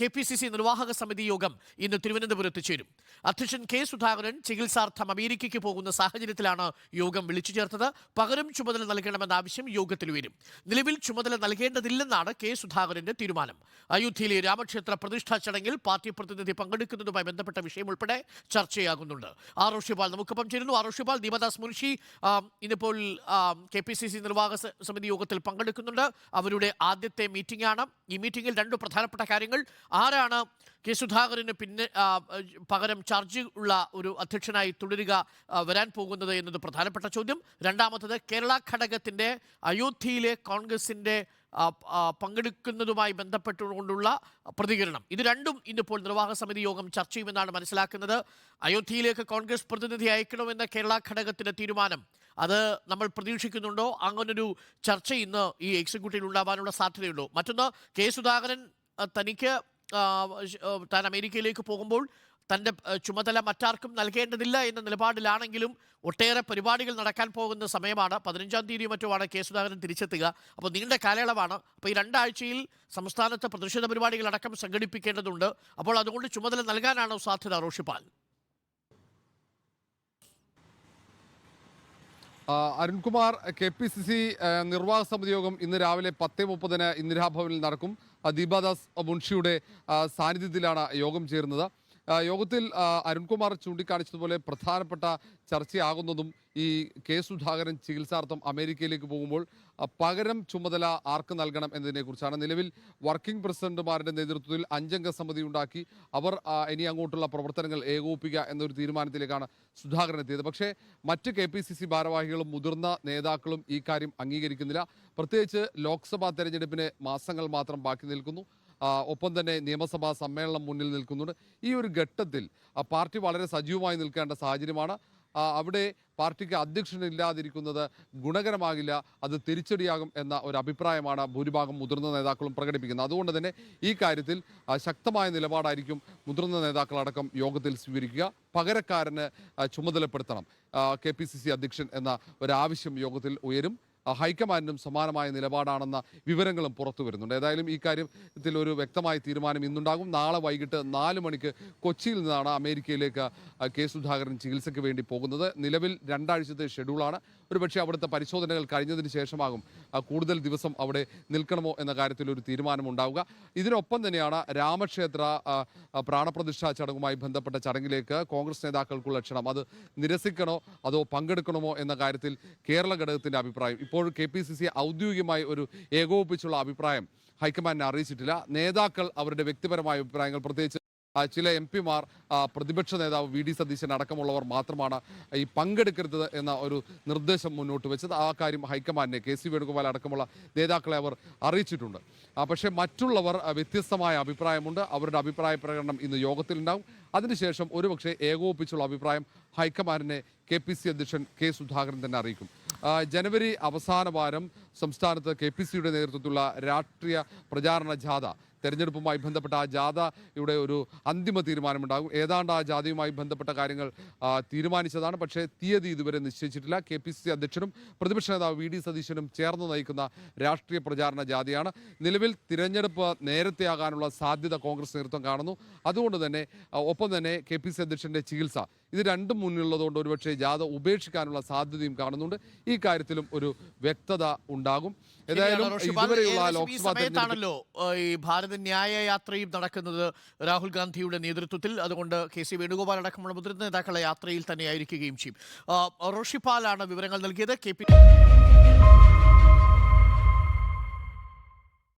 K P C C നിർവാഹക സമിതി യോഗം ഇന്ന് തിരുവനന്തപുരത്ത് ചേരും. അധ്യക്ഷൻ കെ സുധാകരൻ ചികിത്സാർത്ഥം അമേരിക്കയ്ക്ക് പോകുന്ന സാഹചര്യത്തിലാണ് യോഗം വിളിച്ചു ചേർത്തത്. പകരം ചുമതല നൽകണമെന്ന ആവശ്യം യോഗത്തിൽ ഉയരും നിലവിൽ ചുമതല നൽകേണ്ടതില്ലെന്നാണ് കെ സുധാകരന്റെ തീരുമാനം. അയോധ്യയിലെ രാമക്ഷേത്ര പ്രതിഷ്ഠാ ചടങ്ങിൽ പാർട്ടി പ്രതിനിധി പങ്കെടുക്കുന്നതുമായി ബന്ധപ്പെട്ട വിഷയം ഉൾപ്പെടെ ചർച്ചയാകുന്നുണ്ട്. ആർ നമുക്കൊപ്പം ചേരുന്നു. ആർ ദീപദാസ് മുൻഷി ഇന്നിപ്പോൾ കെ പി സി സി നിർവാഹക സമിതി യോഗത്തിൽ പങ്കെടുക്കുന്നുണ്ട്. അവരുടെ ആദ്യത്തെ മീറ്റിംഗ് ആണ് ഈ മീറ്റിംഗിൽ രണ്ട് പ്രധാനപ്പെട്ട കാര്യങ്ങൾ ആരാണ് കെ സുധാകരന് പിന്നെ പകരം ചാർജ് ഉള്ള ഒരു അധ്യക്ഷനായി തുടരുക വരാൻ പോകുന്നത് എന്നത് പ്രധാനപ്പെട്ട ചോദ്യം. രണ്ടാമത്തത് കേരള ഘടകത്തിന്റെ അയോധ്യയിലെ ആ, പങ്കെടുക്കുന്നതുമായി ബന്ധപ്പെട്ടുകൊണ്ടുള്ള പ്രതികരണം. ഇത് രണ്ടും ഇന്നിപ്പോൾ നിർവാഹക സമിതി യോഗം ചർച്ച ചെയ്യുമെന്നാണ് മനസ്സിലാക്കുന്നത്. അയോധ്യയിലേക്ക് കോൺഗ്രസ് പ്രതിനിധി അയക്കണമെന്ന കേരള ഘടകത്തിന്റെ തീരുമാനം അത് നമ്മൾ പ്രതീക്ഷിക്കുന്നുണ്ടോ? അങ്ങനൊരു ചർച്ച ഇന്ന് ഈ എക്സിക്യൂട്ടീവിൽ ഉണ്ടാവാനുള്ള സാധ്യതയുണ്ടോ? മറ്റൊന്ന് കെ സുധാകരൻ തനിക്ക് താൻ അമേരിക്കയിലേക്ക് പോകുമ്പോൾ തന്റെ ചുമതല മറ്റാർക്കും നൽകേണ്ടതില്ല എന്ന നിലപാടിലാണെങ്കിലും ഒട്ടേറെ പരിപാടികൾ നടക്കാൻ പോകുന്ന സമയമാണ്. പതിനഞ്ചാം തീയതി മറ്റുമാണ് കെ സുധാകരൻ തിരിച്ചെത്തുക. അപ്പോൾ നീണ്ട കാലയളവാണ്. അപ്പോൾ ഈ രണ്ടാഴ്ചയിൽ സംസ്ഥാനത്ത് പ്രതിഷേധ പരിപാടികളടക്കം സംഘടിപ്പിക്കേണ്ടതുണ്ട്. അപ്പോൾ അതുകൊണ്ട് ചുമതല നൽകാനാണോ സാധ്യത Roshipal? Arunkumar K P C C നിർവാഹക സമിതി യോഗം ഇന്ന് രാവിലെ പത്ത് മുപ്പതിന് ഇന്ദിരാഭവനിൽ നടക്കും. ദീപാദാസ് മുൻഷിയുടെ സാന്നിധ്യത്തിലാണ് യോഗം ചേരുന്നത്. യോഗത്തിൽ അരുൺകുമാർ ചൂണ്ടിക്കാണിച്ചതുപോലെ പ്രധാനപ്പെട്ട ചർച്ചയാകുന്നതും ഈ കെ സുധാകരൻ ചികിത്സാർത്ഥം അമേരിക്കയിലേക്ക് പോകുമ്പോൾ പകരം ചുമതല ആർക്ക് നൽകണം എന്നതിനെക്കുറിച്ചാണ്. നിലവിൽ വർക്കിംഗ് പ്രസിഡന്റുമാരുടെ നേതൃത്വത്തിൽ അഞ്ചംഗ സമിതി ഉണ്ടാക്കി. അവർ ഇനി അങ്ങോട്ടുള്ള പ്രവർത്തനങ്ങൾ ഏകോപിപ്പിക്കുക എന്നൊരു തീരുമാനത്തിലേക്കാണ് സുധാകരൻ എത്തിയത്. പക്ഷേ മറ്റ് കെ പി സി സി ഭാരവാഹികളും മുതിർന്ന നേതാക്കളും ഈ കാര്യം അംഗീകരിക്കുന്നില്ല. പ്രത്യേകിച്ച് ലോക്സഭാ തെരഞ്ഞെടുപ്പിന് മാസങ്ങൾ മാത്രം ബാക്കി നിൽക്കുന്നു. ഒപ്പം തന്നെ നിയമസഭാ സമ്മേളനം മുന്നിൽ നിൽക്കുന്നുണ്ട്. ഈ ഒരു ഘട്ടത്തിൽ പാർട്ടി വളരെ സജീവമായി നിൽക്കേണ്ട സാഹചര്യമാണ്. അവിടെ പാർട്ടിക്ക് അധ്യക്ഷനില്ലാതിരിക്കുന്നത് ഗുണകരമാകില്ല അത് തിരിച്ചടിയാകും എന്ന ഒരു അഭിപ്രായമാണ് ഭൂരിഭാഗം മുതിർന്ന നേതാക്കളും പ്രകടിപ്പിക്കുന്നത്. അതുകൊണ്ട് തന്നെ ഈ കാര്യത്തിൽ ശക്തമായ നിലപാടായിരിക്കും മുതിർന്ന നേതാക്കളടക്കം യോഗത്തിൽ സ്വീകരിക്കുക. പകരക്കാരന് ചുമതലപ്പെടുത്തണം. കെ പി സി സി അധ്യക്ഷൻ എന്ന ഒരാവശ്യം യോഗത്തിൽ ഉയരും. ആ, ഹൈക്കമാൻഡിനും സമാനമായ നിലപാടാണെന്ന വിവരങ്ങളും പുറത്തു വരുന്നുണ്ട്. ഏതായാലും ഈ കാര്യത്തിൽ ഒരു വ്യക്തമായ തീരുമാനം ഇന്നുണ്ടാകും. നാളെ വൈകിട്ട് നാല് മണിക്ക് കൊച്ചിയിൽ നിന്നാണ് അമേരിക്കയിലേക്ക് കെ സുധാകരൻ ചികിത്സയ്ക്ക് വേണ്ടി പോകുന്നത്. നിലവിൽ രണ്ടാഴ്ചത്തെ ഷെഡ്യൂളാണ്. ഒരുപക്ഷെ അവിടുത്തെ പരിശോധനകൾ കഴിഞ്ഞതിന് ശേഷമാകും കൂടുതൽ ദിവസം അവിടെ നിൽക്കണമോ എന്ന കാര്യത്തിൽ ഒരു തീരുമാനം ഉണ്ടാവുക ഇതിനൊപ്പം തന്നെയാണ് രാമക്ഷേത്ര പ്രാണപ്രതിഷ്ഠാ ചടങ്ങുമായി ബന്ധപ്പെട്ട ചടങ്ങിലേക്ക് കോൺഗ്രസ് നേതാക്കൾക്കുള്ള ക്ഷണം. അത് നിരസിക്കണോ? അതോ പങ്കെടുക്കണമോ എന്ന കാര്യത്തിൽ കേരള ഘടകത്തിന്റെ അഭിപ്രായം. ഇപ്പോൾ കെ പി സി സി ഔദ്യോഗികമായി ഒരു ഏകോപിപ്പിച്ചുള്ള അഭിപ്രായം ഹൈക്കമാൻഡിനെ അറിയിച്ചിട്ടില്ല. നേതാക്കൾ അവരുടെ വ്യക്തിപരമായ അഭിപ്രായങ്ങൾ പ്രത്യേകിച്ച് ചില എം പിമാർ പ്രതിപക്ഷ നേതാവ് വി ഡി സതീശൻ അടക്കമുള്ളവർ മാത്രമാണ് ഈ പങ്കെടുക്കരുത് എന്ന ഒരു നിർദ്ദേശം മുന്നോട്ട് വെച്ചത്. ആ കാര്യം ഹൈക്കമാൻഡിനെ കെ സി വേണുഗോപാൽ അടക്കമുള്ള നേതാക്കളെ അവർ അറിയിച്ചിട്ടുണ്ട്. പക്ഷേ മറ്റുള്ളവർ വ്യത്യസ്തമായ അഭിപ്രായമുണ്ട്. അവരുടെ അഭിപ്രായ പ്രകടനം ഇന്ന് യോഗത്തിലുണ്ടാവും. അതിനുശേഷം ഒരുപക്ഷെ ഏകോപിപ്പിച്ചുള്ള അഭിപ്രായം ഹൈക്കമാൻഡിനെ കെ പി സി അധ്യക്ഷൻ കെ സുധാകരൻ തന്നെ അറിയിക്കും. ജനുവരി അവസാന വാരം സംസ്ഥാനത്ത് കെ പി സിയുടെ നേതൃത്വത്തിലുള്ള രാഷ്ട്രീയ പ്രചാരണ ജാഥ തെരഞ്ഞെടുപ്പുമായി ബന്ധപ്പെട്ട ആ ജാഥയുടെ ഒരു അന്തിമ തീരുമാനമുണ്ടാകും. ഏതാണ്ട് ആ ജാഥയുമായി ബന്ധപ്പെട്ട കാര്യങ്ങൾ തീരുമാനിച്ചതാണ്. പക്ഷേ തീയതി ഇതുവരെ നിശ്ചയിച്ചിട്ടില്ല. കെ പി സി സി അധ്യക്ഷനും പ്രതിപക്ഷ നേതാവ് വി ഡി സതീശനും ചേർന്ന് നയിക്കുന്ന രാഷ്ട്രീയ പ്രചാരണ ജാഥയാണ്. നിലവിൽ തിരഞ്ഞെടുപ്പ് നേരത്തെയാകാനുള്ള സാധ്യത കോൺഗ്രസ് നേതൃത്വം കാണുന്നു. അതുകൊണ്ട് തന്നെ ഒപ്പം തന്നെ കെ പി സി അധ്യക്ഷന്റെ ചികിത്സ ഇത് രണ്ടും മുന്നിലുള്ളതുകൊണ്ട് ഒരുപക്ഷെ ജാഥ ഉപേക്ഷിക്കാനുള്ള സാധ്യതയും കാണുന്നുണ്ട്. ഈ കാര്യത്തിലും ഒരു വ്യക്തത ഉണ്ടാകും. ഏതായാലും ഇതുവരെയുള്ള ലോക്സഭാ സമയത്താണല്ലോ ഈ ഭാരത ന്യായ യാത്രയും നടക്കുന്നത് രാഹുൽ ഗാന്ധിയുടെ നേതൃത്വത്തിൽ. അതുകൊണ്ട് കെ സി വേണുഗോപാൽ അടക്കമുള്ള മുതിർന്ന നേതാക്കളെ യാത്രയിൽ തന്നെയായിരിക്കുകയും ചെയ്യും. റോഷിപ്പാലാണ് വിവരങ്ങൾ നൽകിയത്. K P